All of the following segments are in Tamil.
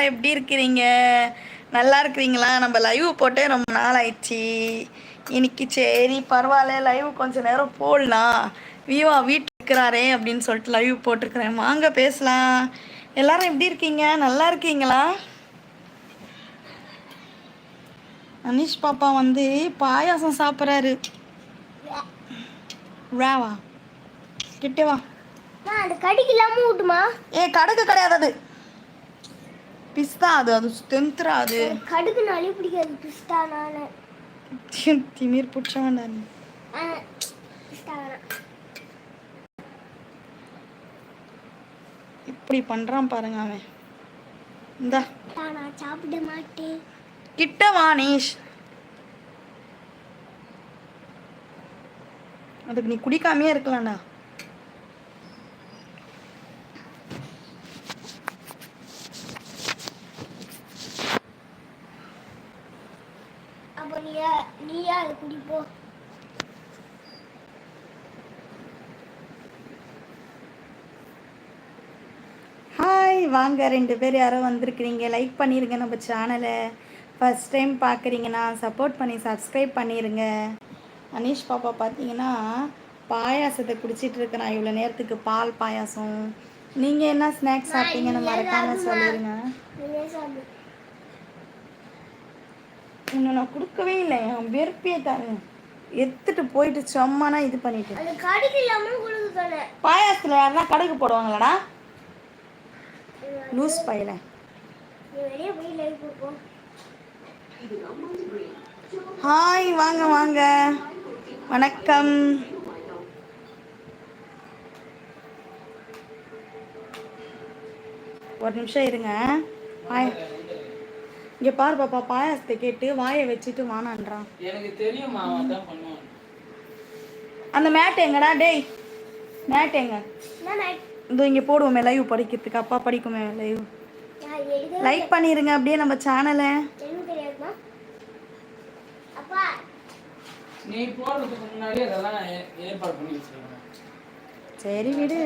எல்லாரும் எப்படி இருக்கிறீங்க? நல்லா இருக்கிறீங்களா? நம்ம லைவ் போட்டே ரொம்ப நாள் ஆயிடுச்சு. இன்னைக்கு சரி பரவாயில்ல லைவ் கொஞ்ச நேரம் போடலாம். விவா வீட்டில் இருக்கிறாரே அப்படின்னு சொல்லிட்டு லைவ் போட்டிருக்கிறேன். வாங்க பேசலாம். எல்லாரும் எப்படி இருக்கீங்க? நல்லா இருக்கீங்களா? அனீஷ் பாப்பா வந்து பாயாசம் சாப்பிட்றாரு. ராவா கிட்டே வா. அது கடிக்கு இல்லாம விட்டுமா ஏ கடுகு கிடையாது அது. பிஸ்தா அது அது தெந்துரா அது. கடுகுனாலே பிடிக்காது பிஸ்தா நானு திமிர் பிடிச்சவன் நான். இப்படி பண்றான் பாருங்க அவன். இந்தா. நான் சாப்பிட மாட்டேன். கிட்ட வா நீஷ். அதுக்கு நீ குடிக்காமையே இருக்கலாம்டா. அப்போ நீயா நீயா அதை குடிப்போ ஹாய் வாங்க. ரெண்டு பேர் யாரோ வந்திருக்கிறீங்க. லைக் பண்ணிருங்க நம்ம சேனலை ஃபர்ஸ்ட் டைம் பார்க்குறீங்கன்னா சப்போர்ட் பண்ணி சப்ஸ்கிரைப் பண்ணிடுங்க அனீஷ் பாப்பா பார்த்தீங்கன்னா பாயாசத்தை குடிச்சிட்டு இருக்கிறான் இவ்வளோ நேரத்துக்கு பால் பாயாசம். நீங்கள் என்ன ஸ்நாக்ஸ் சாப்பிட்டீங்கன்னு மறக்காம சொல்லிடுங்க உன்னை நான் கொடுக்கவே இல்லை. என் வெறுப்பே தரேன் எடுத்துட்டு போயிட்டு சும்மானா இது பண்ணிட்டு. கடிக்கு இல்லாம பாயாசத்தில் யாருன்னா கடுகு போடுவாங்களாடா? லூஸ் பையல ஹாய் வாங்க வாங்க. வணக்கம். ஒரு நிமிஷம் இருங்க. பாய இங்கே பாரு பாப்பா பாயாசத்தை கேட்டு வாயை வச்சுட்டு வானான்றான் எனக்கு தெரியுமா அவன் தான் பண்ணுவான் அந்த மேட் எங்கடா டேய்? மேட் எங்க? இதோ இங்கே போடுவோமே லைவ் படிக்கிறதுக்கு. அப்பா படிக்குமே லைவ் லைக் பண்ணிடுங்க அப்படியே நம்ம சேனலை நீ முன்னாடி அதெல்லாம் ஏற்பாடு பண்ணி சரி விடு.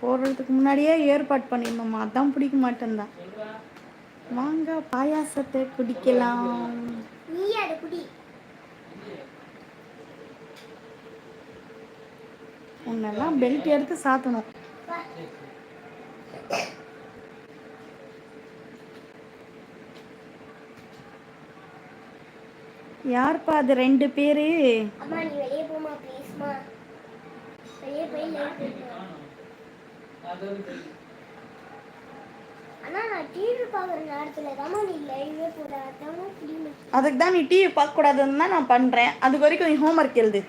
போடுறதுக்கு முன்னாடியே ஏற்பாடு பண்ணிடணுமா? அதான் பிடிக்க மாட்டேன்தான் வாங்க பாயாசத்தை குடிக்கலாம். உன்னெல்லாம் பெல்ட் எடுத்து சாத்தணும். யார்ப்பா அது ரெண்டு பேரு? அம்மா நீ வெளியே போமா ப்ளீஸ்மா வெளியே போய் லைவ் அதுக்கு தான் நீ டிவி பார்க்கக்கூடாதுன்னு தான் நான் பண்ணுறேன் அது வரைக்கும் நீ ஹோம்ஒர்க் எழுது.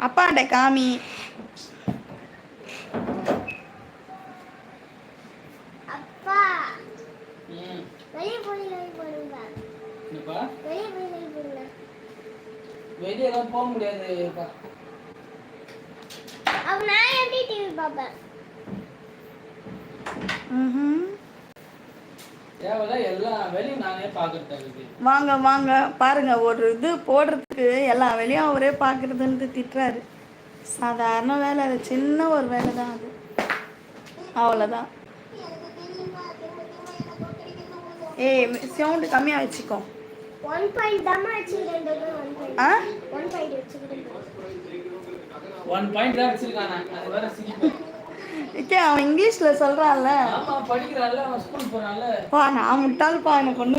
அப்பாண்ட காமி. வெளியே போய் லைவ் போடுங்க என்னப்பா வெளியே போய் லைவ் போடுங்க வெளியே எல்லாம் போக முடியாதுப்பா அப்ப நான் எப்படி டிவி பார்ப்பேன். வாங்க வாங்க. பாருங்க ஒரு இது போடுறதுக்கு எல்லா வேலையும் அவரே பார்க்குறதுன்ட்டு திட்டுறாரு. சாதாரண வேலை அது சின்ன ஒரு வேலை தான் அது. அவ்வளோதான் ஏய் சவுண்டு கம்மியாக வச்சுக்கோ. ஒன் பாயிண்ட் பாயிண்ட் ஆ? ஒன் பாயிண்ட் வச்சுக்கிறேன். ஒன் பாயிண்ட் தான் வச்சிருக்கான். அது வேற சிரிப்பு. அவன் இங்கிலீஷில் சொல்கிறான்ல ஆமா படிக்கிறான்ல அவன் ஸ்கூல் போறான்ல. பா நான் முட்டாள்ப்பா எனக்கு ஒன்றும்